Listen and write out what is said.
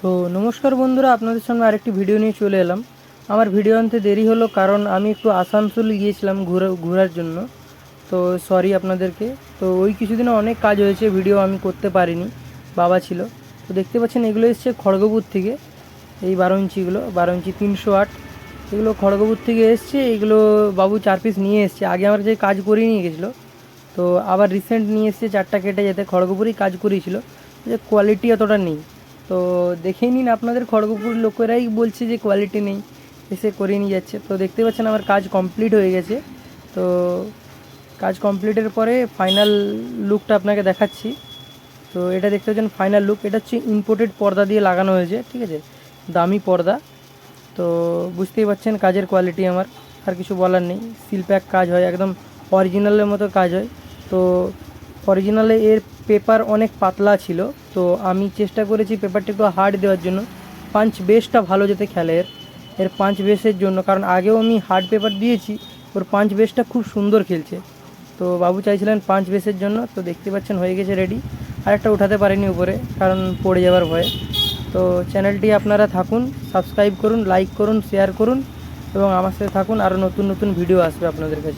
So নমস্কার বন্ধুরা, আপনাদের সামনে আরেকটি ভিডিও নিয়ে চলে এলাম। আমার ভিডিও আনতে দেরি হলো কারণ আমি একটু আসানসোল গিয়েছিলাম ঘোরা, ঘোরার জন্য। তো সরি আপনাদেরকে। তো ওই কিছুদিনে অনেক কাজ হয়েছে ভিডিও আমি করতে পারিনি, বাবা ছিল। তো দেখতে পাচ্ছেন, এগুলো এসছে খড়গপুর থেকে। এই বারো ইঞ্চিগুলো বারো ইঞ্চি তিনশো আট। এগুলো খড়গপুর থেকে এসছে, এগুলো বাবু চার পিস নিয়ে এসছে। আগে আমার যে কাজ করিয়ে নিয়ে গেছিল, তো আবার রিসেন্ট নিয়ে এসছে, চারটা কেটে যেতে খড়গপুরেই কাজ করিয়েছিল। যে কোয়ালিটি অতটা নেই। তো দেখেই নিন আপনাদের খড়গপুর লোকেরাই বলছে যে কোয়ালিটি নেই, এসে করে নিয়ে যাচ্ছে। তো দেখতে পাচ্ছেন আমার কাজ কমপ্লিট হয়ে গেছে। তো কাজ কমপ্লিটের পরে ফাইনাল লুকটা আপনাকে দেখাচ্ছি। তো এটা দেখতে পাচ্ছেন ফাইনাল লুক এটা হচ্ছে ইম্পোর্টেড পর্দা দিয়ে লাগানো হয়েছে, ঠিক আছে? দামি পর্দা। তো বুঝতেই পারছেন কাজের কোয়ালিটি আমার, আর কিছু বলার নেই। সিল প্যাক কাজ হয়, একদম অরিজিনালের মতো কাজ হয়। তো অরিজিনালে এর পেপার অনেক পাতলা ছিল, তো আমি চেষ্টা করেছি পেপারটা একটু হার্ড দেওয়ার জন্য। পাঞ্চ বেসটা ভালো যেতে খেলে এর এর পাঞ্চ বেসের জন্য, কারণ আগেও আমি হার্ড পেপার দিয়েছি, ওর পাঞ্চ বেসটা খুব সুন্দর খেলছে। তো বাবু চাইছিলেন পাঁচ বেসের জন্য, তো দেখতে পাচ্ছেন হয়ে গেছে রেডি আর একটা উঠাতে পারিনি উপরে, কারণ পড়ে যাওয়ার ভয়ে। তো চ্যানেলটি আপনারা থাকুন সাবস্ক্রাইব করুন লাইক করুন শেয়ার করুন, এবং আমার সাথে থাকুন আরও নতুন নতুন ভিডিও আসবে আপনাদের কাছে।